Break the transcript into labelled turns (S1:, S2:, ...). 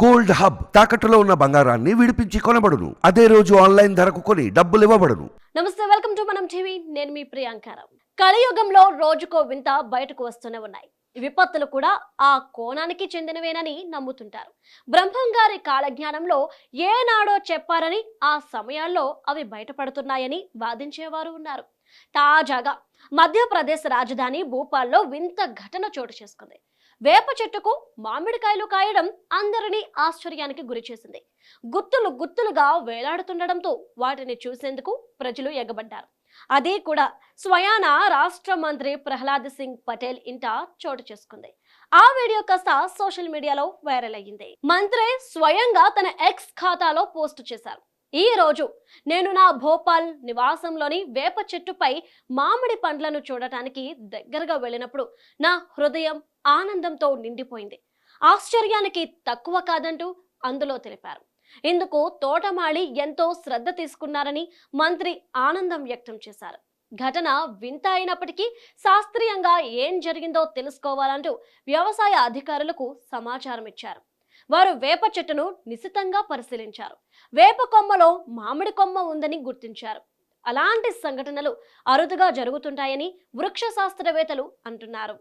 S1: Gold hub తాకట్టులో ఉన్న బంగారాన్ని విడిపించి కొనబడును. అదే రోజు ఆన్లైన్ ధరకు కొని డబ్బులు ఇవ్వబడును.
S2: నమస్తే వెల్కమ్ టు మనం టీవీ. నేను మీ ప్రియాంకారం కలియుగంలో రోజుకో వింత బయటకు వస్తూనే ఉన్నాయి. విపత్తులు కూడా ఆ కోణానికి చెందినవేనని నమ్ముతుంటారు. బ్రహ్మం గారి కాలజ్ఞానంలో ఏనాడో చెప్పారని ఆ సమయాల్లో అవి బయటపడుతున్నాయని వాదించేవారు ఉన్నారు. తాజాగా మధ్యప్రదేశ్ రాజధాని భూపాల్లో వింత ఘటన చోటు చేసుకుంది. వేప చెట్టుకు మామిడికాయలు కాయడం అందరినీ ఆశ్చర్యానికి గురిచేసింది గుత్తులు గుత్తులుగా వేలాడుతుండడంతో వాటిని చూసేందుకు ప్రజలు ఎగబడ్డారు. అదే కూడా స్వయాన రాష్ట్ర మంత్రి ప్రహ్లాద్ సింగ్ పటేల్ ఇంట చోటు చేసుకుంది. ఆ వీడియో కాస్త సోషల్ మీడియాలో వైరల్ అయ్యింది. మంత్రి స్వయంగా తన ఎక్స్ ఖాతాలో పోస్ట్ చేశారు. ఈ రోజు నేను నా భోపాల్ నివాసంలోని వేప చెట్టుపై మామిడి పండ్లను చూడటానికి దగ్గరగా వెళ్ళినప్పుడు నా హృదయం ఆనందంతో నిండిపోయింది. ఆశ్చర్యానికి తక్కువ కాదంటూ అందులో తెలిపారు. ఇందుకు తోటమాళి ఎంతో శ్రద్ధ తీసుకున్నారని మంత్రి ఆనందం వ్యక్తం చేశారు. ఘటన వింత అయినప్పటికీ శాస్త్రీయంగా ఏం జరిగిందో తెలుసుకోవాలంటూ వ్యవసాయ అధికారులకు సమాచారం ఇచ్చారు. వారు వేప చెట్టును నిశితంగా పరిశీలించారు. వేప కొమ్మలో మామిడి కొమ్మ ఉందని గుర్తించారు. అలాంటి సంఘటనలు అరుదుగా జరుగుతుంటాయని వృక్ష శాస్త్రవేత్తలు అంటున్నారు.